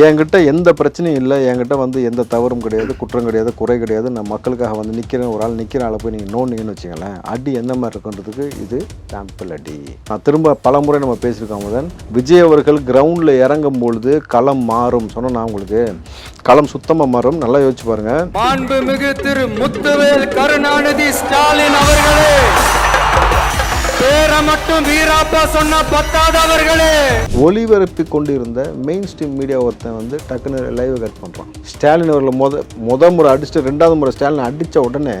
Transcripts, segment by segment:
என்கிட்ட எந்த பிரச்சனையும் இல்லை. என்கிட்ட வந்து எந்த தவறும் கிடையாது குற்றம் கிடையாது குறை கிடையாது. நான் மக்களுக்காக வந்து நிற்கிறேன் ஒரு ஆள் நிற்கிற ஆளை போய் நீங்கள் நோண்டிங்கன்னு வச்சுங்களேன் அடி என்ன மாதிரி இருக்குன்றதுக்கு இது சாம்பிள் அடி. நான் திரும்ப பல முறை நம்ம பேசியிருக்கோம் முதன் விஜய் அவர்கள் கிரவுண்டில் இறங்கும் பொழுது களம் மாறும். சொன்னால் நான் உங்களுக்கு. களம் சுத்தமாக மாறும். நல்லா யோசிச்சு பாருங்கள் மாண்புமிகு திரு முத்துவேல் கருணாநிதி ஸ்டாலின் அவர்களே! பேரை மட்டும் வீராப்பா சொன்ன பத்தாதவர்களே. ஒளிபரப்பி கொண்டிருந்த மெயின் ஸ்ட்ரீம் மீடியா ஒருத்தன் வந்து டக்குன்னு லைவ் கட் பண்ணுறான் ஸ்டாலின் அவர்களை முத முத முறை அடிச்சுட்டு ரெண்டாவது முறை ஸ்டாலின் அடித்த உடனே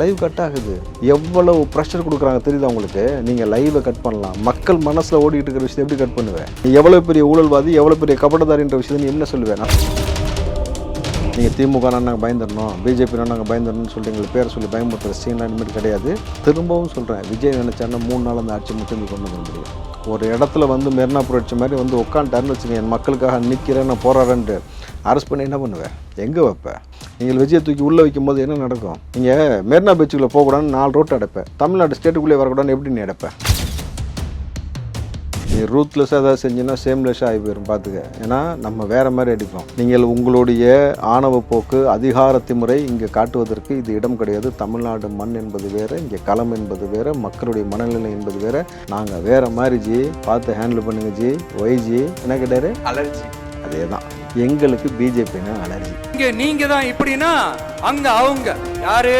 லைவ் கட் ஆகுது. எவ்வளவு ப்ரெஷர் கொடுக்குறாங்க தெரியுது அவங்களுக்கு நீங்கள் லைவை கட் பண்ணலாம். மக்கள் மனசில் ஓடிக்கிட்டு இருக்கிற விஷயத்தை எப்படி கட் பண்ணுவேன் நீ எவ்வளோ பெரிய ஊழல்வாதி எவ்வளோ பெரிய கபடதாரின்ற விஷயத்தை நீ என்ன சொல்லுவேன் நான் நீங்கள் திமுகனா நாங்கள் பயந்துடணும் பிஜேபினா நாங்கள் பயந்துடணும்னு சொல்லிட்டு எங்களுக்கு பேரை சொல்லி பயமுறுத்துகிற சீனா இனிமேல் கிடையாது. திரும்பவும் சொல்கிறேன் விஜய் நினச்சாருன்னா மூணு நாள் அந்த ஆட்சி முடிச்சு கொண்டு வர முடியும். ஒரு இடத்துல வந்து மெரினா புரட்சி மாதிரி வந்து உட்காந்துட்டாருன்னு வச்சுங்க என் மக்களுக்காக நிற்கிறேன் நான் போராடுறேன்ட்டு. அரெஸ்ட் பண்ணி என்ன பண்ணுவேன் எங்கே வைப்பேன் நீங்கள் விஜயை தூக்கி உள்ளே வைக்கும் போது என்ன நடக்கும்? நீங்கள் மெரினா பீச்சுக்குள்ளே போகக்கூடாதுன்னு நாலு ரோட்டு அடைப்பேன் தமிழ்நாடு ஸ்டேட்டுக்குள்ளே வரக்கூடாதுன்னு எப்படி நீ அடைப்பேன் நீ ரூத்லெஸ்ஸாக ஏதாவது செஞ்சீங்கன்னா சேம்லெஸ்ஸாக ஆகி போயிடும் பார்த்துக்க ஏன்னா நம்ம வேறு மாதிரி அடிப்போம். நீங்கள் உங்களுடைய ஆணவ போக்கு அதிகார திமுறை இங்கே காட்டுவதற்கு இது இடம் கிடையாது. தமிழ்நாடு மண் என்பது வேறு இங்கே களம் என்பது வேறு மக்களுடைய மனநிலை என்பது வேறு. நாங்கள் வேறு மாதிரி ஜி பார்த்து ஹேண்டில் பண்ணுங்க ஜி. Y G? என்ன கேட்டாரு? அலர்ஜி அதே தான் எங்களுக்கு பிஜேபினா அலர்ஜி இங்க நீங்க தான் இப்படின்னா அங்க அவங்க. யாரு?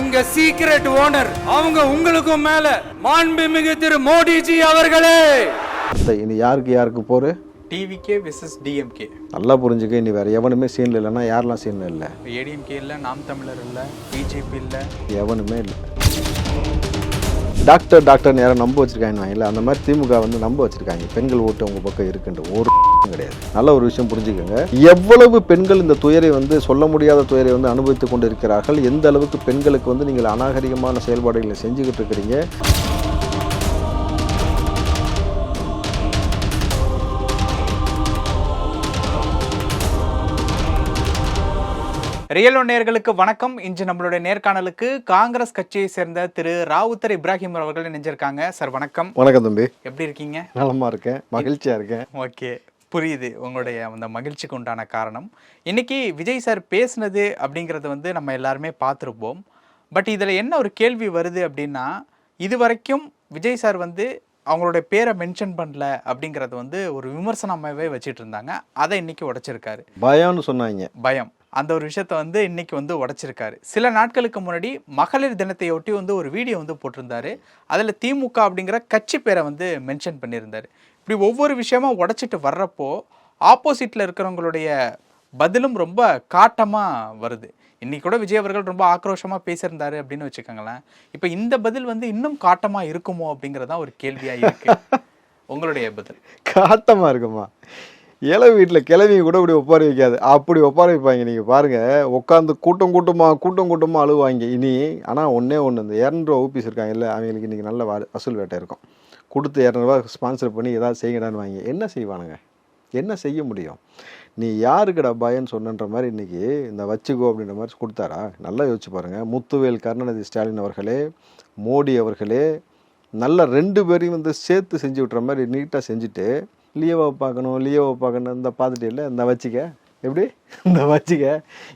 உங்க சீக்ரெட் ஓனர் அவங்க உங்களுக்கும் மேல. மாண்புமிகு திரு மோடிஜி அவர்களே! சரி, இனி யாருக்கு யாருக்கு போரு? டிவிகே விசஸ் டிஎம்கே நல்லா புரிஞ்சுக்க இனி வேறு எவனுமே சீனில் இல்லைன்னா யாரெல்லாம் சீனில் இல்லை? ஏடிஎம்கே இல்லை நாம் தமிழர் இல்லை பிஜேபி இல்லை. எவனுமே இல்லை. டாக்டர் டாக்டர்னு யாரும் நம்ப வச்சிருக்காங்க இல்லை அந்த மாதிரி திமுக வந்து நம்ப வச்சிருக்காங்க. பெண்கள் ஓட்டு அவங்க பக்கம் இருக்குன்ற ஒரு கிடையாது. நல்ல ஒரு விஷயம் புரிஞ்சுக்கோங்க. எவ்வளவு பெண்கள் இந்த துயரை வந்து சொல்ல முடியாத துயரை வந்து அனுபவித்துக் கொண்டு இருக்கிறார்கள் எந்த அளவுக்கு பெண்களுக்கு வந்து நீங்கள் அநாகரிகமான செயல்பாடுகளை செஞ்சுக்கிட்டு இருக்கிறீங்க? ரியலோ நேர்களுக்கு வணக்கம். இன்று நம்மளுடைய நேர்காணலுக்கு காங்கிரஸ் கட்சியை சேர்ந்த திரு ராவுத்தர் இப்ராஹிம் அவர்கள் இணைஞ்சிருக்காங்க. சார் வணக்கம். வணக்கம் தம்பி. எப்படி இருக்கீங்க? நலமா இருக்கேன். மகிழ்ச்சியா இருக்கேன். ஓகே. புரியுது. உங்களுடைய அந்த மகிழ்ச்சிக்கு உண்டான காரணம். இன்னைக்கு விஜய் சார் பேசுனது அப்படிங்கிறது வந்து நம்ம எல்லாருமே பார்த்துருப்போம். பட் இதில் என்ன ஒரு கேள்வி வருது அப்படின்னா இது வரைக்கும் விஜய் சார் வந்து அவங்களுடைய பேரை மென்ஷன் பண்ணல அப்படிங்கிறது வந்து ஒரு விமர்சனமாகவே வச்சிட்டு இருந்தாங்க. அதை இன்னைக்கு உடைச்சிருக்காரு. பயம்னு சொன்னாங்க. பயம். அந்த ஒரு விஷயத்த வந்து இன்னைக்கு வந்து உடைச்சிருக்காரு. சில நாட்களுக்கு முன்னாடி மகளிர் தினத்தையொட்டி வந்து ஒரு வீடியோ வந்து போட்டிருந்தாரு. அதில் திமுக அப்படிங்கிற கட்சி பேரை வந்து மென்ஷன் பண்ணியிருந்தாரு. இப்படி ஒவ்வொரு விஷயமா உடைச்சிட்டு வர்றப்போ ஆப்போசிட்டில் இருக்கிறவங்களுடைய பதிலும் ரொம்ப காட்டமாக வருது. இன்னைக்கு கூட விஜய் அவர்கள் ரொம்ப ஆக்ரோஷமாக பேசியிருந்தாரு அப்படின்னு வச்சுக்கோங்களேன். இப்போ இந்த பதில் வந்து இன்னும் காட்டமாக இருக்குமோ அப்படிங்கிறதான் ஒரு கேள்வியாக இருக்கு. உங்களுடைய பதில். காட்டமா இருக்குமா? இளவு வீட்டில் கிளவி கூட இப்படி ஒப்பாரி வைக்காது. அப்படி ஒப்பாரி வைப்பாங்க. நீங்கள் பாருங்கள் உட்காந்து கூட்டம் கூட்டமாக கூட்டம் கூட்டமாக அழுவாங்க. இனி ஆனால் ஒன்றே ஒன்று இந்த இரநூறுவா ஓபிஸ் இருக்காங்க இல்லை அவங்களுக்கு இன்றைக்கி நல்ல வா- வசூல் வேட்டை இருக்கும். கொடுத்து இரநூறுவா ஸ்பான்சர் பண்ணி ஏதாவது செய்யடான்னு வாங்கி என்ன செய்வானுங்க? என்ன செய்ய முடியும்? நீ யாருக்குடா பயன்னு சொன்னன்ற மாதிரி இன்றைக்கி இந்த வச்சுக்கோ அப்படின்ற மாதிரி கொடுத்தாரா? நல்லா யோசிச்சு பாருங்கள் முத்துவேல் கருணாநிதி ஸ்டாலின் அவர்களே மோடி அவர்களே நல்லா ரெண்டு பேரையும் வந்து சேர்த்து செஞ்சு விட்ற மாதிரி நீட்டாக செஞ்சுட்டு லியோவை பார்க்கணும் லியோவை பார்க்கணும் இந்த பார்த்துட்டு இல்லை இந்த வச்சுக்க. எப்படி? இந்த வச்சுக்க.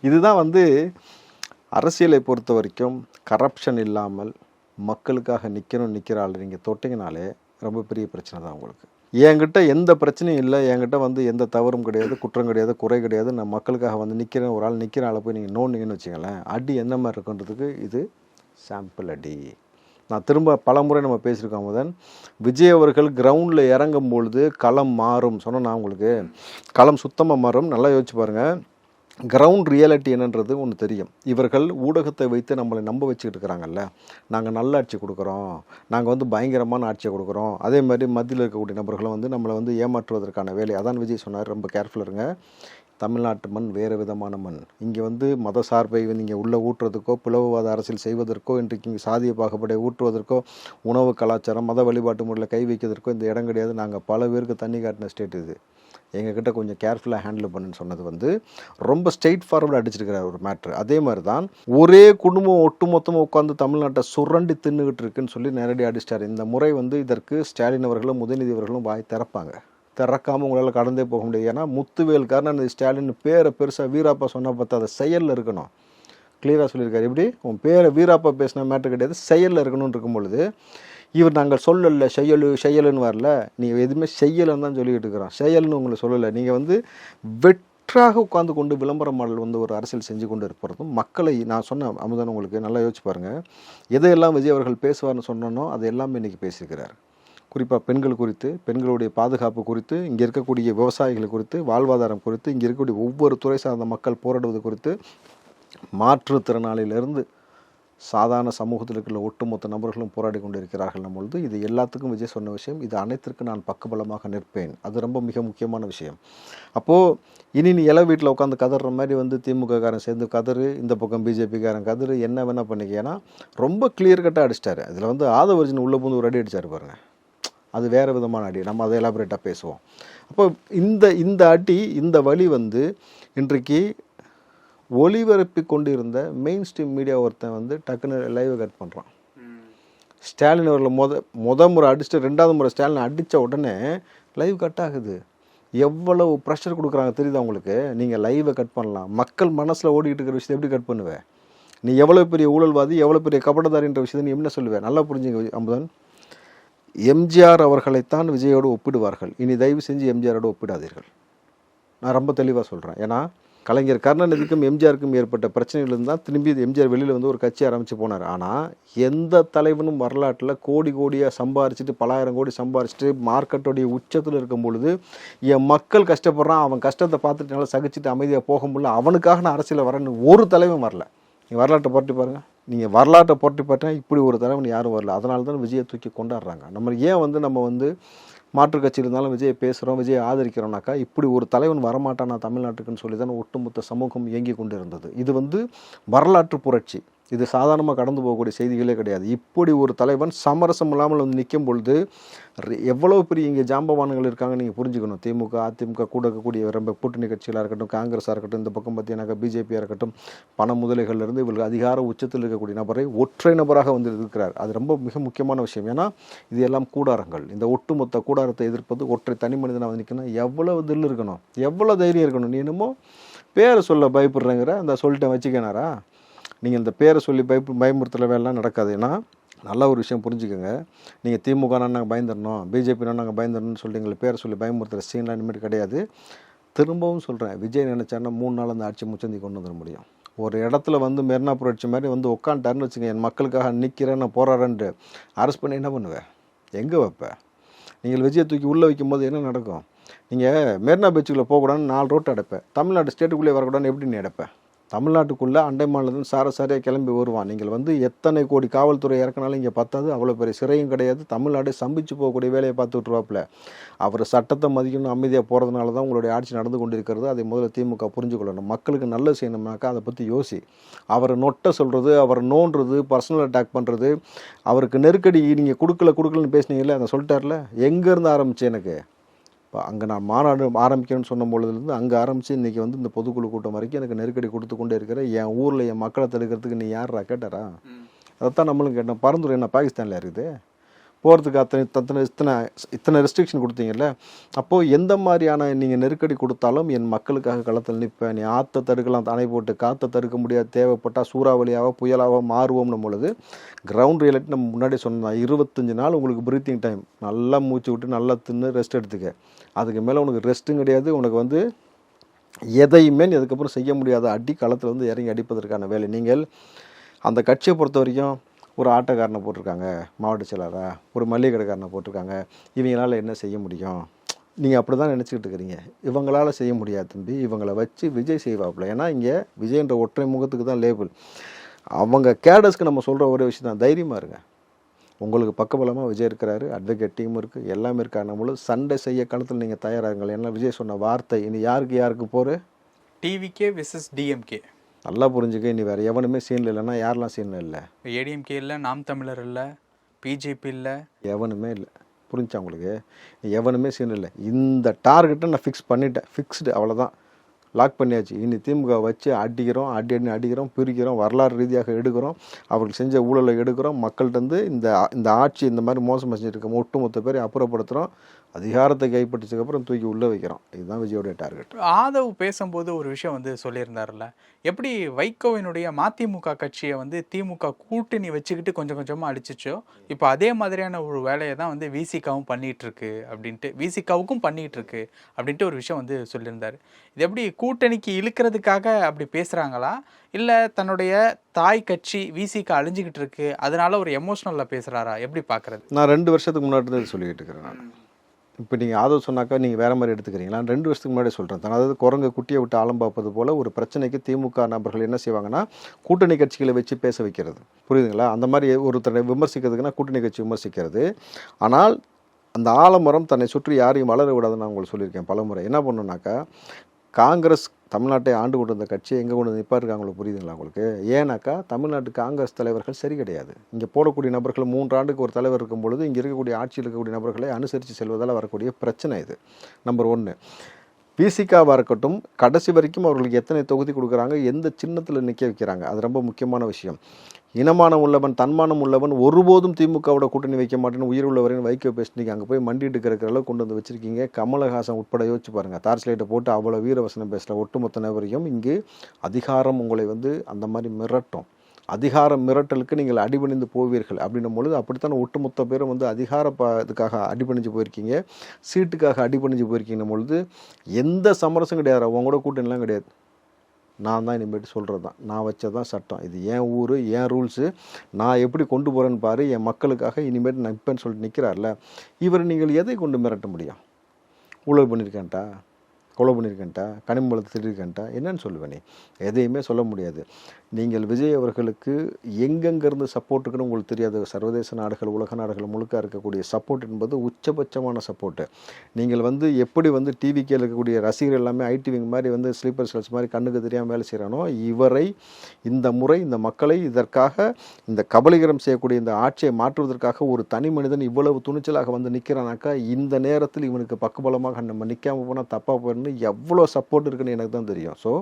இதுதான் வந்து அரசியலை பொறுத்த வரைக்கும் கரப்ஷன் இல்லாமல் மக்களுக்காக நிற்கணும் நிற்கிற ஆள் நீங்கள் தொட்டிங்கனாலே ரொம்ப பெரிய பிரச்சனை தான் உங்களுக்கு. என்கிட்ட எந்த பிரச்சனையும் இல்லை. என்கிட்ட வந்து எந்த தவறும் கிடையாது குற்றம் கிடையாது குறை கிடையாது. நான் மக்களுக்காக வந்து நிற்கிறேன் ஒரு ஆள் நிற்கிற ஆளை போய் நீங்கள் நோண்டிங்கன்னு வச்சுங்களேன் அடி என்ன மாதிரி இருக்குன்றதுக்கு இது சாம்பிள் அடி. நான் திரும்ப பல முறை நம்ம பேசியிருக்கோம் முதன். விஜய் அவர்கள் கிரவுண்டில் இறங்கும் பொழுது களம் மாறும் சொன்னேன் நான் உங்களுக்கு. களம் சுத்தமாக மாறும் நல்லா யோசிச்சு பாருங்கள் கிரவுண்ட் ரியாலிட்டி என்னன்றது ஒன்று தெரியும். இவர்கள் ஊடகத்தை வைத்து நம்மளை நம்ப வச்சுக்கிட்டு இருக்கிறாங்கல்ல. நாங்கள் நல்ல ஆட்சி கொடுக்குறோம். நாங்கள் வந்து பயங்கரமான ஆட்சியை கொடுக்குறோம். அதே மாதிரி மத்தியில் இருக்கக்கூடிய நபர்களும் வந்து நம்மளை வந்து ஏமாற்றுவதற்கான வேலை. அதான் விஜய் சொன்னார் ரொம்ப கேர்ஃபுல்லாக இருங்க. தமிழ்நாட்டு மண் வேறு விதமான மண். இங்கே வந்து மத சார்பை வந்து இங்கே உள்ளே ஊட்டுறதுக்கோ பிளவுவாத அரசியல் செய்வதற்கோ இன்றைக்கு இங்கே சாதிய பாகுபாடை ஊற்றுவதற்கோ உணவு கலாச்சாரம் மத வழிபாட்டு முறையில் கை வைக்கிறதற்கோ இந்த இடம் கிடையாது. நாங்கள் பல பேருக்கு தண்ணி காட்டின ஸ்டேட் இது. எங்ககிட்ட கொஞ்சம் கேர்ஃபுல்லாக ஹேண்டில் பண்ணுன்னு சொன்னது வந்து ரொம்ப ஸ்ட்ரெயிட் ஃபார்வர்டு அடிச்சிருக்கிறார் ஒரு மேட்ரு அதே மாதிரி தான் ஒரே குடும்பம் ஒட்டுமொத்தமாக உட்காந்து தமிழ்நாட்டை சுரண்டி தின்னுகிட்டு இருக்குன்னு சொல்லி நேரடி அடிச்சிட்டார். இந்த முறை வந்து இதற்கு ஸ்டாலின் அவர்களும் உதயநிதி அவர்களும் வாய் திறப்பாங்க. திறக்காமல் உங்களால் கடந்தே போக முடியாது. ஏன்னா முத்துவேல் கருணாநிதி ஸ்டாலின் பேரை பெருசாக வீராப்பா சொன்னால் பார்த்தா அதை செயலில் இருக்கணும். கிளியராக சொல்லியிருக்காரு. எப்படி? உன் பேரை வீராப்பா பேசின மேட்ரு கிடையாது செயலில் இருக்கணும்னு இருக்கும் பொழுது இவர் நாங்கள் சொல்லலை செய்யலு செய்யலுன்னு வரல. நீங்கள் எதுவுமே செய்யலைன்னு தான் சொல்லிக்கிட்டு இருக்கிறோம் செயல்னு உங்களை சொல்லலை. நீங்கள் வந்து வெற்றாக உட்கார்ந்து கொண்டு விளம்பர மாடல் வந்து ஒரு அரசியல் செஞ்சு கொண்டு இருப்பதும் மக்களை நான் சொன்ன அமுதன் உங்களுக்கு நல்லா யோசிச்சு பாருங்கள் எதையெல்லாம் விஜய் அவர்கள் பேசுவார்னு சொன்னோன்னோ அதை எல்லாமே இன்றைக்கி பேசியிருக்கிறார். குறிப்பாக பெண்கள் குறித்து பெண்களுடைய பாதுகாப்பு குறித்து இங்கே இருக்கக்கூடிய விவசாயிகள் குறித்து வாழ்வாதாரம் குறித்து இங்கே இருக்கக்கூடிய ஒவ்வொரு துறை சார்ந்த மக்கள் போராடுவது குறித்து மாற்றுத்திறனாளியிலிருந்து சாதாரண சமூகத்தில் இருக்கிற ஒட்டுமொத்த நபர்களும் போராடி கொண்டிருக்கிறார்கள் பொழுது. இது எல்லாத்துக்கும் விஜய் சொன்ன விஷயம். இது அனைத்திற்கும் நான் பக்கபலமாக நிற்பேன். அது ரொம்ப மிக முக்கியமான விஷயம். அப்போது இனி நீ இலை வீட்டில் உட்காந்து கதற மாதிரி வந்து திமுககாரன் சேர்ந்து கதறு இந்த பக்கம் பிஜேபிக்காரன் கதறு என்ன வேணால் பண்ணிக்க. ஏன்னா ரொம்ப கிளியர் கட்டாக அடிச்சிட்டாரு. அதில் வந்து ஆதவர்ஜின் உள்ளே பூந்து ஒரு அடி அடித்தார் பாருங்க. அது வேறு விதமான அடி. நம்ம அதை எலாபரேட்டாக பேசுவோம். அப்போ இந்த இந்த அடி இந்த வழி வந்து இன்றைக்கு ஒளிபரப்பி கொண்டிருந்த மெயின் ஸ்ட்ரீம் மீடியா ஒருத்தன் வந்து டக்குன்னு லைவை கட் பண்ணுறான் ஸ்டாலின் அவர்கள் முத முத முறை அடிச்சுட்டு ரெண்டாவது முறை ஸ்டாலின் அடித்த உடனே லைவ் கட் ஆகுது. எவ்வளவு ப்ரெஷர் கொடுக்குறாங்க தெரியுது அவங்களுக்கு நீங்கள் லைவை கட் பண்ணலாம். மக்கள் மனசில் ஓடிக்கிட்டு இருக்கிற விஷயத்தை எப்படி கட் பண்ணுவேன் நீ எவ்வளோ பெரிய ஊழல்வாதி எவ்வளோ பெரிய கபடதாரின்ற விஷயத்தை நீ என்ன சொல்லுவேன் நல்லா புரிஞ்சுங்க அமுதன் எம்ஜிஆர் அவர்களைத்தான் விஜயோடு ஒப்பிடுவார்கள். இனி தயவு செஞ்சு எம்ஜிஆரோடு ஒப்பிடாதீர்கள். நான் ரொம்ப தெளிவாக சொல்கிறேன் ஏன்னா கலைஞர் கருணாநிதிக்கும் எம்ஜிஆருக்கும் ஏற்பட்ட பிரச்சனைகள் தான் திரும்பி எம்ஜிஆர் வெளியில் வந்து ஒரு கட்சி ஆரம்பித்து போனார். ஆனால் எந்த தலைவனும் வரலாற்றில் கோடி கோடியாக சம்பாரிச்சிட்டு பலாயிரம் கோடி சம்பாரிச்சிட்டு மார்க்கெட்டோடைய உச்சத்தில் இருக்கும் பொழுது என் மக்கள் கஷ்டப்படுறான் அவன் கஷ்டத்தை பார்த்துட்டு நல்லா சகிச்சுட்டு அமைதியாக போக முடியல அவனுக்காக நான் அரசியல் வரேன்னு ஒரு தலைவன் வரல. நீ வரலாற்றை புரட்டி பாருங்கள் நீங்கள் வரலாற்றை போட்டி பார்த்தா இப்படி ஒரு தலைவன் யாரும் வரல. அதனால தான் விஜயை தூக்கி கொண்டாடுறாங்க. நம்ம ஏன் வந்து நம்ம வந்து மாற்றுக் கட்சி இருந்தாலும் விஜயை பேசுகிறோம் விஜயை ஆதரிக்கிறோம்னாக்கா இப்படி ஒரு தலைவன் வரமாட்டானா தமிழ்நாட்டுக்குன்னு சொல்லி தான் ஒட்டுமொத்த சமூகம் இயங்கி கொண்டு இருந்தது இது வந்து வரலாற்று புரட்சி. இது சாதாரணமாக கடந்து போகக்கூடிய செய்திகளே கிடையாது. இப்படி ஒரு தலைவன் சமரசம் இல்லாமல் வந்து நிற்கும் பொழுது எவ்வளோ எவ்வளவு பெரிய இங்கே ஜாம்பவான்கள் இருக்காங்க நீங்கள் புரிஞ்சுக்கணும். திமுக அதிமுக கூட இருக்கக்கூடிய ரொம்ப கூட்டணி கட்சிகளாக இருக்கட்டும் காங்கிரஸாக இருக்கட்டும் இந்த பக்கம் பார்த்தீங்கன்னாக்கா பிஜேபியாக இருக்கட்டும் பண முதலைகள்லேருந்து இவர்கள் அதிகார உச்சத்தில் இருக்கக்கூடிய நபரை ஒற்றை நபராக வந்து இருக்கிறார். அது ரொம்ப மிக முக்கியமான விஷயம். ஏன்னா இது எல்லாம் கூடாரங்கள் இந்த ஒட்டுமொத்த கூடாரத்தை எதிர்ப்பது ஒற்றை தனி மனிதனாக வந்து நிற்கணும் எவ்வளவு தில் இருக்கணும் எவ்வளோ தைரியம் இருக்கணும். நீ என்னமோ பேரை சொல்ல பயப்படுறேங்கிற அந்த சொல்லிட்டேன் வச்சுக்கணாரா நீங்கள் இந்த பேரை சொல்லி பயப்பு பயமுறுத்தல வேலைலாம் நடக்காது. ஏன்னா நல்ல ஒரு விஷயம் புரிஞ்சுக்கோங்க. நீங்கள் திமுகனா நாங்கள் பயந்துடணும் பிஜேபினா நாங்கள் பயந்துடணும்னு சொல்லிட்டு பேரை சொல்லி பயமுறுத்துகிற சீன்லாம் இனிமேல் கிடையாது. திரும்பவும் சொல்கிறேன் விஜய் நினச்சாருன்னா மூணு நாள் அந்த ஆட்சி முச்சந்தி கொண்டு வந்துட முடியும். ஒரு இடத்துல வந்து மெரினா புரட்சி மாதிரி வந்து உட்காந்துட்டாருன்னு வச்சுங்க என் மக்களுக்காக நிற்கிறேன் நான் போராடுறேன்ட்டு அரெஸ்ட் பண்ணி என்ன பண்ணுவேன் எங்கே வைப்பேன் நீங்கள் விஜயை தூக்கி உள்ளே வைக்கும்போது என்ன நடக்கும்? நீங்கள் மெரினா பீச்சுக்குள்ளே போகக்கூடாதுன்னு நாலு ரோட்டு அடைப்பேன் தமிழ்நாடு ஸ்டேட்டுக்குள்ளே வரக்கூடாதுன்னு எப்படி நீ அடைப்பேன் தமிழ்நாட்டுக்குள்ளே அண்டை மாநிலத்தில் சார சாரியாக கிளம்பி வருவான். நீங்கள் வந்து எத்தனை கோடி காவல்துறை இறக்கினாலும் இங்கே பத்தாது அவ்வளோ பெரிய சிறையும் கிடையாது. தமிழ்நாடு சம்பிச்சு போகக்கூடிய வேலையை பார்த்து விட்ருவாப்புல அவர் சட்டத்தை மதிக்கணும் அமைதியாக போகிறதுனால தான் உங்களுடைய ஆட்சி நடந்து கொண்டிருக்கிறது. அதை முதல்ல திமுக புரிஞ்சுக்கொள்ளணும். மக்களுக்கு நல்லது செய்யணும்னாக்கா அதை பற்றி யோசி. அவரை நொட்டை சொல்கிறது அவரை நோன்றது பர்சனல் அட்டாக் பண்ணுறது அவருக்கு நெருக்கடி நீங்கள் கொடுக்கல கொடுக்கலன்னு பேசுனீங்கல்ல அதை சொல்லிட்டார்ல? எங்கேருந்து ஆரம்பிச்சு எனக்கு? இப்போ அங்கே நான் மாநாடு ஆரம்பிக்கணும்னு சொன்ன பொழுதுலேருந்து அங்கே ஆரம்பித்து இன்றைக்கி வந்து இந்த பொதுக்குழு கூட்டம் வரைக்கும் எனக்கு நெருக்கடி கொடுத்து கொண்டே இருக்கிற என் ஊரில் என் மக்களை தடுக்கிறதுக்கு நீ யாரா கேட்டாரா அதைத்தான் நம்மளும் கேட்டோம். பரந்துரை என்ன பாகிஸ்தானில் இருக்குது? போகிறதுக்கு அத்தனை தத்தனை இத்தனை இத்தனை ரெஸ்ட்ரிக்ஷன் கொடுத்தீங்கல்ல? அப்போது எந்த மாதிரியான நீங்கள் நெருக்கடி கொடுத்தாலும் என் மக்களுக்காக களத்தில் நிற்பேன். நீ ஆற்ற தடுக்கலாம் அணை போட்டு காற்றை தடுக்க முடியாது. தேவைப்பட்டால் சூறாவளியாக புயலாக மாறுவோம்னும் பொழுது கிரவுண்ட் ரியாலிட்டி நம்ம முன்னாடி சொன்னோம். இருபத்தஞ்சி நாள் உங்களுக்கு ப்ரீத்திங் டைம் நல்லா மூச்சு விட்டு நல்லா தின்னு ரெஸ்ட் எடுத்துக்க. அதுக்கு மேலே உனக்கு ரெஸ்ட்டும் கிடையாது. உனக்கு வந்து எதையுமே நீ அதுக்கப்புறம் செய்ய முடியாத. அடி களத்தில் வந்து இறங்கி அடிப்பதற்கான வேலை. நீங்கள் அந்த கட்சியை பொறுத்த வரைக்கும் ஒரு ஆட்டோக்காரனை போட்டிருக்காங்க மாவட்ட செயலாளராக ஒரு மளிகை கடைக்காரனை போட்டிருக்காங்க இவங்களால என்ன செய்ய முடியும்? நீங்கள் அப்படி தான் நினச்சிக்கிட்டு இருக்கிறீங்க. இவங்களால் செய்ய முடியாது தம்பி. இவங்களை வச்சு விஜய் செய்வாப்புல. ஏன்னா இங்கே விஜய்ன்ற ஒற்றை முகத்துக்கு தான் லேபிள் அவங்க கேடர்ஸ்க்கு நம்ம சொல்கிற ஒரே விஷயம் தான். தைரியமாக இருங்க. உங்களுக்கு பக்கபலமாக விஜய் இருக்கிறாரு அட்வொகேட் டீம் இருக்குது எல்லாமே இருக்கா. நம்மளும் சண்டை செய்ய காலத்தில் நீங்கள் தயாராகுங்கள் ஏன்னா விஜய் சொன்ன வார்த்தை இனி யாருக்கு யாருக்கு போகிற டிவிகே விசஸ் டிஎம்கே நல்லா புரிஞ்சுக்க இனி வேறு எவனுமே சீனில் இல்லைன்னா யாரெல்லாம் சீனில் இல்லை? ஏடிஎம்கே இல்லை நாம் தமிழர் இல்லை பிஜேபி இல்லை. எவனுமே இல்லை. புரிஞ்சா உங்களுக்கு? எவனுமே சீன் இல்லை. இந்த டார்கெட்டை நான் ஃபிக்ஸ் பண்ணிட்டேன். ஃபிக்ஸ்டு அவ்வளோதான் லாக் பண்ணியாச்சு. இனி திமுக வச்சு அடிக்கிறோம் அடி அடி அடிக்கிறோம் பிரிக்கிறோம் வரலாறு ரீதியாக எடுக்கிறோம் அவர்கள் செஞ்ச ஊழலை எடுக்கிறோம் மக்கள்கிட்ட இந்த இந்த ஆட்சி இந்த மாதிரி மோசம் செஞ்சுருக்க ஒட்டுமொத்த பேரை அப்புறப்படுத்துகிறோம் அதிகாரத்தை கைப்பற்றிச்சதுக்கப்புறம் தூக்கி உள்ளே வைக்கிறோம். இதுதான் விஜயோடைய டார்கெட். ஆதவ் பேசும்போது ஒரு விஷயம் வந்து சொல்லியிருந்தாருல்ல. எப்படி வைகோவினுடைய மதிமுக கட்சியை வந்து திமுக கூட்டணி வச்சுக்கிட்டு கொஞ்சம் கொஞ்சமாக அடிச்சிச்சோ இப்போ அதே மாதிரியான ஒரு வேலையை தான் வந்து விசிகாவும் பண்ணிட்டு இருக்கு அப்படின்ட்டு விசிகாவுக்கும் பண்ணிட்டு இருக்கு அப்படின்ட்டு ஒரு விஷயம் வந்து சொல்லியிருந்தாரு. இது எப்படி கூட்டணிக்கு இழுக்கிறதுக்காக அப்படி பேசுகிறாங்களா இல்லை தன்னுடைய தாய் கட்சி விசிகா அழிஞ்சுக்கிட்டு இருக்கு அதனால ஒரு எமோஷனலில் பேசுகிறாரா எப்படி பார்க்குறது? நான் ரெண்டு வருஷத்துக்கு முன்னாடி இருந்து சொல்லிக்கிட்டு இருக்கிறேன் நான். இப்போ நீங்கள் ஆதரவு சொன்னாக்கா நீங்கள் வேறு மாதிரி எடுத்துக்கிறீங்களா? ரெண்டு வருஷத்துக்கு முன்னாடி சொல்கிறேன் அதாவது குரங்கு குட்டியை விட்டு ஆழம் பார்ப்பது போல் ஒரு பிரச்சனைக்கு திமுக நபர்கள் என்ன செய்வாங்கன்னா கூட்டணி கட்சிகளை வச்சு பேச வைக்கிறது. புரியுதுங்களா? அந்த மாதிரி ஒருத்தரை விமர்சிக்கிறதுக்குன்னா கூட்டணி கட்சி விமர்சிக்கிறது. ஆனால் அந்த ஆலமரம் தன்னை சுற்றி யாரையும் வளர விடாதுன்னு நான் உங்களுக்கு சொல்லியிருக்கேன் பலமுறை. என்ன பண்ணுனாக்கா காங்கிரஸ் தமிழ்நாட்டை ஆண்டு கொண்டு வந்த கட்சி எங்கே கொண்டு வந்து புரியுதுங்களா உங்களுக்கு? ஏன்னாக்கா தமிழ்நாட்டு காங்கிரஸ் தலைவர்கள் சரி கிடையாது. இங்கே போடக்கூடிய நபர்கள் மூன்று ஆண்டுக்கு ஒரு தலைவர் இருக்கும் பொழுது இங்கே இருக்கக்கூடிய ஆட்சியில் இருக்கக்கூடிய நபர்களை அனுசரித்து செல்வதால் வரக்கூடிய பிரச்சனை இது. நம்பர் ஒன்று பிசிகாவாக இருக்கட்டும் கடைசி வரைக்கும் அவர்களுக்கு எத்தனை தொகுதி கொடுக்குறாங்க எந்த சின்னத்தில் நிற்க வைக்கிறாங்க அது ரொம்ப முக்கியமான விஷயம். இனமானம் உள்ளவன் தன்மானம் உள்ளவன் ஒருபோதும் திமுகவோட கூட்டணி வைக்க மாட்டேன்னு உயிர் உள்ளவரையும் வைக்க பேசினீங்க அங்கே போய் மண்டிட்டு இருக்கிற அளவுக்கு கொண்டு வந்து வச்சிருக்கீங்க. கமலஹாசன் உட்பட யோசிச்சு பாருங்கள் டார்ச் லைட்டை போட்டு அவ்வளோ வீரவசனம் பேசுகிற ஒட்டுமொத்த நபரையும் இங்கு அதிகாரம் உங்களை வந்து அந்த மாதிரி மிரட்டும். அதிகார மிரட்டலுக்கு நீங்கள் அடிபணிந்து போவீர்கள் அப்படின்னும் பொழுது அப்படித்தான் ஒட்டுமொத்த பேரும் வந்து அதிகார ப இதுக்காக அடிபணிஞ்சு போயிருக்கீங்க. சீட்டுக்காக அடிபணிஞ்சு போயிருக்கீங்கன்னும் பொழுது எந்த சமரசம் கிடையாது. அவங்க கூட கூட்டணிலாம் கிடையாது. நான் தான் இனிமேட்டு சொல்கிறது தான். நான் வச்சது தான் சட்டம். இது என் ஊர் என் ரூல்ஸு. நான் எப்படி கொண்டு போகிறேன்னு பாரு. என் மக்களுக்காக இனிமேட்டு நிற்பேன்னு சொல்லிட்டு நிற்கிறார்ல இவர் நீங்கள் எதை கொண்டு மிரட்ட முடியும்? ஊழல் பண்ணியிருக்கேன்ட்டா? கொலை பண்ணியிருக்கேன்ட்டா கனிம வளத்தை என்னன்னு சொல்லுவேனே எதையுமே சொல்ல முடியாது. நீங்கள் விஜய் அவர்களுக்கு எங்கெங்கேருந்து சப்போர்ட் இருக்குன்னு உங்களுக்கு தெரியாது. சர்வதேச நாடுகள் உலக நாடுகள் முழுக்க இருக்கக்கூடிய சப்போர்ட் என்பது உச்சபட்சமான சப்போர்ட்டு. நீங்கள் வந்து எப்படி வந்து டிவிக்கே இருக்கக்கூடிய ரசிகர்கள் எல்லாமே ஐடிவிங் மாதிரி வந்து ஸ்லீப்பர் செல்ஸ் மாதிரி கண்ணுக்கு தெரியாமல் வேலை செய்கிறானோ இவரை இந்த முறை இந்த மக்களை இதற்காக இந்த கபலீகரம் செய்யக்கூடிய இந்த ஆட்சியை மாற்றுவதற்காக ஒரு தனி மனிதன் இவ்வளவு துணிச்சலாக வந்து நிற்கிறானாக்கா இந்த நேரத்தில் இவனுக்கு பக்குபலமாக நம்ம நிற்காமல் போனால் தப்பாக இன்னும் எவ்வளோ சப்போர்ட் இருக்குன்னு எனக்கு தான் தெரியும். ஸோ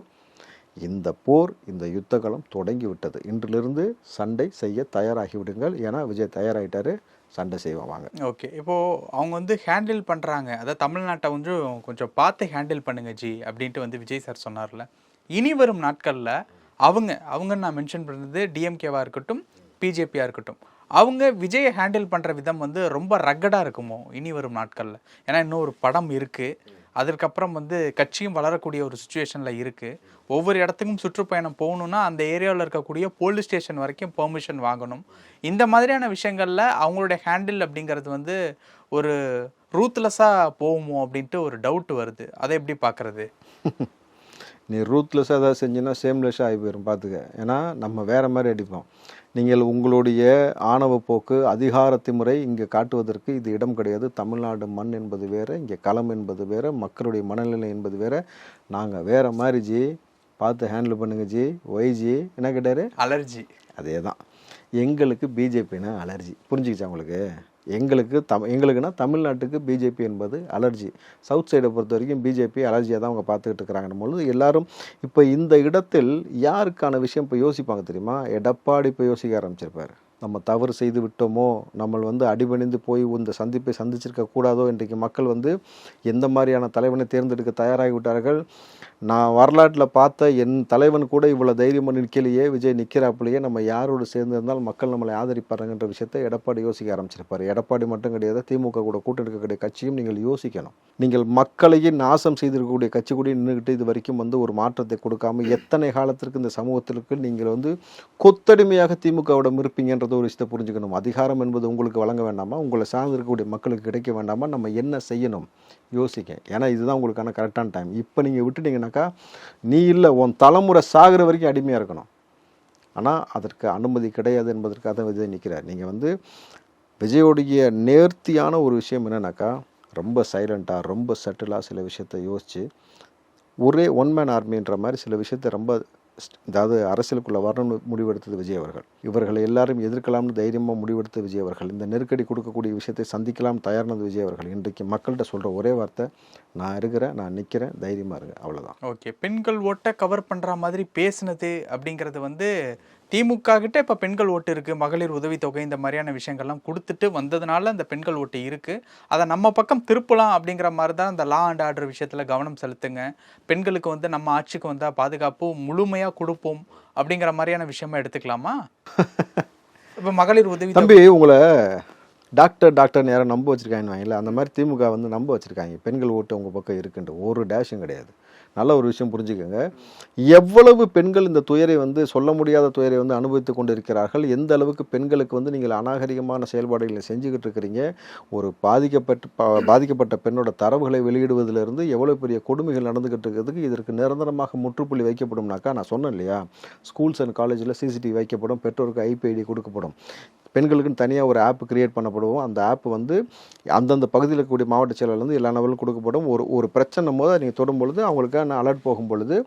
இந்த போர் இந்த யுத்தகலம் தொடங்கி விட்டது இன்றிலிருந்து சண்டை செய்ய தயாராகி விடுங்கள் ஏன்னா விஜய் தயாராகிட்டாரு சண்டை செய்வாங்க. ஓகே இப்போது அவங்க வந்து ஹேண்டில் பண்ணுறாங்க அதாவது தமிழ்நாட்டை வந்து கொஞ்சம் பார்த்து ஹேண்டில் பண்ணுங்க ஜி அப்படின்ட்டு வந்து விஜய் சார் சொன்னார்ல. இனி வரும் நாட்களில் அவங்க அவங்க நான் மென்ஷன் பண்ணுறது டிஎம்கேவாக இருக்கட்டும் பிஜேபியாக இருக்கட்டும் அவங்க விஜயை ஹேண்டில் பண்ணுற விதம் வந்து ரொம்ப ரக்கடாக இருக்குமோ இனி வரும் நாட்களில்? ஏன்னா இன்னும் ஒரு படம் இருக்குது அதற்கப்புறம் வந்து கட்சியும் வளரக்கூடிய ஒரு சுச்சுவேஷனில் இருக்குது ஒவ்வொரு இடத்துக்கும் சுற்றுப்பயணம் போகணுன்னா அந்த ஏரியாவில் இருக்கக்கூடிய போலீஸ் ஸ்டேஷன் வரைக்கும் பெர்மிஷன் வாங்கணும். இந்த மாதிரியான விஷயங்களில் அவங்களுடைய ஹேண்டில் அப்படிங்கிறது வந்து ஒரு ரூத்லெஸ்ஸாக போகுமோ அப்படின்ட்டு ஒரு டவுட் வருது. அதை எப்படி பார்க்குறது? நீ ரூத்லெஸ்ஸாக ஏதாவது செஞ்சுன்னா சேம்லெஸ்ஸாக ஆகி போயிடும் பார்த்துக்க ஏன்னா நம்ம வேறு மாதிரி அடிப்போம். நீங்கள் உங்களுடைய ஆணவ போக்கு அதிகாரத்தை முறை இங்கே காட்டுவதற்கு இது இடம் கிடையாது. தமிழ்நாடு மண் என்பது வேறு இங்கே களம் என்பது வேறு மக்களுடைய மனநிலை என்பது வேறு. நாங்கள் வேறு மாதிரி ஜி பார்த்து ஹேண்டில் பண்ணுங்க ஜி. ஒய் ஜி என்ன கேட்டார்? அலர்ஜி அதே தான் எங்களுக்கு பிஜேபினா அலர்ஜி புரிஞ்சுக்கிச்சா உங்களுக்கு? எங்களுக்கு தம் எங்களுக்குன்னா தமிழ்நாட்டுக்கு பிஜேபி என்பது அலர்ஜி. சவுத் சைடை பொறுத்த வரைக்கும் பிஜேபி அலர்ஜியாக தான் அவங்க பார்த்துக்கிட்டு இருக்கிறாங்கன்னு பொழுது எல்லாரும் இப்போ இந்த இடத்தில் யாருக்கான விஷயம் இப்போ யோசிப்பாங்க தெரியுமா? எடப்பாடி இப்போ யோசிக்க ஆரம்பிச்சிருப்பார். நம்ம தவறு செய்து விட்டோமோ நம்ம வந்து அடிபணிந்து போய் இந்த சந்திப்பை சந்திச்சிருக்க கூடாதோ இன்றைக்கு மக்கள் வந்து எந்த மாதிரியான தலைவனை தேர்ந்தெடுக்க தயாராகி விட்டார்கள்? நான் வரலாற்றில் பார்த்த என் தலைவன் கூட இவ்வளோ தைரியமாக நிற்கலையே விஜய் நிற்கிறாப்புலையே நம்ம யாரோடு சேர்ந்து இருந்தால் மக்கள் நம்மளை ஆதரிப்பாருங்கிற விஷயத்தை எடப்பாடி யோசிக்க ஆரம்பிச்சிருப்பார். எடப்பாடி மட்டும் கிடையாது திமுக கூட கூட்டணி இருக்கக்கூடிய கட்சியும் நீங்கள் யோசிக்கணும். நீங்கள் மக்களையே நாசம் செய்திருக்கக்கூடிய கட்சி கூட நின்றுக்கிட்டு இது வரைக்கும் வந்து ஒரு மாற்றத்தை கொடுக்காம எத்தனை காலத்திற்கு இந்த சமூகத்திற்கு நீங்கள் வந்து கொத்தடிமையாக திமுகவிடம் இருப்பீங்கன்ற ஒரு விஷயத்தை புரிஞ்சுக்கணும். அதிகாரம் என்பது உங்களுக்கு வழங்க வேண்டாமா? உங்களை சார்ந்து இருக்கக்கூடிய மக்களுக்கு கிடைக்க வேண்டாமா? நம்ம என்ன செய்யணும்? யோசிக்க ஏன்னா இதுதான் உங்களுக்கான கரெக்டான டைம் இப்போ நீங்கள் விட்டுட்டீங்கன்னாக்கா நீ இல்லை உன் தலைமுறை சாகிற வரைக்கும் அடிமையாக இருக்கணும். ஆனால் அதற்கு அனுமதி கிடையாது என்பதற்காக தான் விஜய் நிற்கிறார் நீங்கள் வந்து விஜயோடைய நேர்த்தியான ஒரு விஷயம் என்னென்னாக்கா ரொம்ப சைலண்ட்டாக ரொம்ப சட்டிலாக சில விஷயத்தை யோசித்து ஒரே ஒன் மேன் ஆர்மின்ற மாதிரி சில விஷயத்தை ரொம்ப அதாவது அரசியலுக்குள்ளே வரணும்னு முடிவெடுத்தது விஜய் அவர்கள். இவர்களை எல்லாரும் எதிர்க்கலாம்னு தைரியமாக முடிவெடுத்த விஜய் அவர்கள். இந்த நெருக்கடி கொடுக்கக்கூடிய விஷயத்தை சந்திக்கலாம் தயாரானது விஜய் அவர்கள். இன்றைக்கு மக்கள்கிட்ட சொல்கிற ஒரே வார்த்தை நான் இருக்கிறேன் நான் நிற்கிறேன் தைரியமாக இருங்க அவ்வளோதான் ஓகே பெண்கள் ஓட்டை கவர் பண்ணுற மாதிரி பேசுனது அப்படிங்கிறது வந்து திமுக கிட்ட இப்ப பெண்கள் ஓட்டு இருக்கு மகளிர் உதவித்தொகை இந்த மாதிரியான விஷயங்கள்லாம் கொடுத்துட்டு வந்ததுனால அந்த பெண்கள் ஓட்டு இருக்கு. அதை நம்ம பக்கம் திருப்பலாம் அப்படிங்கிற மாதிரி தான் இந்த லா அண்ட் ஆர்டர் விஷயத்துல கவனம் செலுத்துங்க. பெண்களுக்கு வந்து நம்ம ஆட்சிக்கு வந்தா பாதுகாப்பு முழுமையா கொடுப்போம் அப்படிங்கிற மாதிரியான விஷயமா எடுத்துக்கலாமா? இப்ப மகளிர் உதவி தம்பி உங்களை டாக்டர் டாக்டர்னு யாரும் நம்ப வச்சிருக்காங்கன்னு இல்லை அந்த மாதிரி திமுக வந்து நம்ப வச்சிருக்காங்க. பெண்கள் ஓட்டு உங்கள் பக்கம் இருக்குன்ட்டு ஒரு டேஷும் கிடையாது. நல்ல ஒரு விஷயம் புரிஞ்சுக்கோங்க. எவ்வளவு பெண்கள் இந்த துயரை வந்து சொல்ல முடியாத துயரை வந்து அனுபவித்து கொண்டிருக்கிறார்கள்? எந்த அளவுக்கு பெண்களுக்கு வந்து நீங்கள் அநாகரிகமான செயல்பாடுகளை செஞ்சுக்கிட்டு இருக்கிறீங்க? ஒரு பாதிக்கப்பட்ட பா- பாதிக்கப்பட்ட பெண்ணோட தரவுகளை வெளியிடுவதிலிருந்து எவ்வளோ பெரிய கொடுமைகள் நடந்துக்கிட்டு இருக்கிறதுக்கு இதற்கு நிரந்தரமாக முற்றுப்புள்ளி வைக்கப்படும்னாக்கா நான் சொன்னேன் இல்லையா? ஸ்கூல்ஸ் அண்ட் காலேஜில் சிசிடிவி வைக்கப்படும் பெற்றோருக்கு ஐபிஐடி கொடுக்கப்படும். பெண்களுக்குன்னு தனியாக ஒரு ஆப் கிரியேட் பண்ணப்படுவோம். அந்த ஆப் வந்து அந்தந்த பகுதியில் இருக்கக்கூடிய மாவட்ட செயலாளர்லேருந்து எல்லா நபர்களும் கொடுக்கப்படும். ஒரு ஒரு பிரச்சனை போது நீங்கள் தொடும் பொழுது அவங்களுக்கான அலர்ட் போகும் பொழுது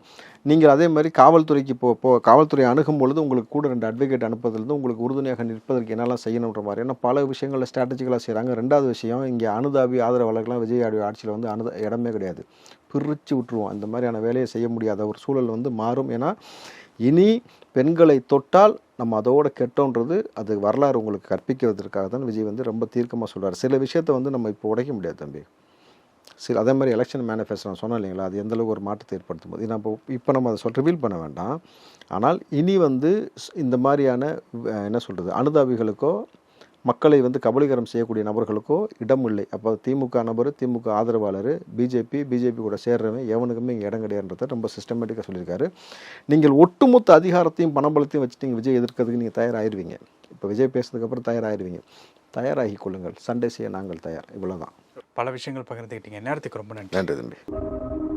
நீங்கள் அதே மாதிரி காவல்துறைக்கு போ போ காவல்துறை அணுகும் பொழுது உங்களுக்கு கூட ரெண்டு அட்வொகேட் அனுப்புறதுலேருந்து உங்களுக்கு உறுதுணையாக நிற்பதற்கு என்னெல்லாம் செய்யணுன்ற மாதிரி. ஏன்னா பல விஷயங்களில் ஸ்ட்ராட்டஜிக்கலாக செய்கிறாங்க ரெண்டாவது விஷயம் இங்கே அனுதாபி ஆதரவாளர்கள்லாம் விஜய் ஆட்சியில் வந்து அனுத இடமே கிடையாது. பிரித்து விட்டுருவோம். அந்த மாதிரியான வேலையை செய்ய முடியாத ஒரு சூழல் வந்து மாறும். ஏன்னா இனி பெண்களை தொட்டால் நம்ம அதோட கெட்டோன்றது அது வரலாறு உங்களுக்கு கற்பிக்கிறதுக்காக தான் விஜய் வந்து ரொம்ப தீர்க்கமாக சொல்கிறார் சில விஷயத்தை வந்து நம்ம இப்போ உடைக்க முடியாது தம்பி. சரி அதே மாதிரி எலெக்ஷன் மேனிஃபெஸ்டோ நான் சொன்னேன் இல்லைங்களா? அது எந்தளவுக்கு ஒரு மாற்றத்தை ஏற்படுத்தும் போது நான் இப்போ இப்போ நம்ம அதை சொல் ரிவீல் பண்ண வேண்டாம். ஆனால் இனி வந்து இந்த மாதிரியான என்ன சொல்கிறது அனுதாபிகளுக்கோ மக்களை வந்து கபலீகரம் செய்யக்கூடிய நபர்களுக்கோ இடம் இல்லை அப்போ திமுக நபர் திமுக ஆதரவாளர் பிஜேபி பிஜேபி கூட சேர்றவன் எவனுக்குமே இங்கே இடம் கிடையாதுன்றதை ரொம்ப சிஸ்டமேட்டிக்காக சொல்லியிருக்காரு. நீங்கள் ஒட்டுமொத்த அதிகாரத்தையும் பணபலத்தையும் வச்சுட்டு நீங்கள் விஜய் எதிர்க்கிறதுக்கு நீங்கள் தயாராகிடுவீங்க இப்போ விஜய் பேசுனதுக்கப்புறம் தயாராகிடுவீங்க தயாராகி கொள்ளுங்கள். சண்டை செய்ய நாங்கள் தயார். இவ்வளவுதான். பல விஷயங்கள் பகிர்ந்துக்கிட்டீங்க நேரத்துக்கு ரொம்ப நன்றி. நன்றி தம்பி.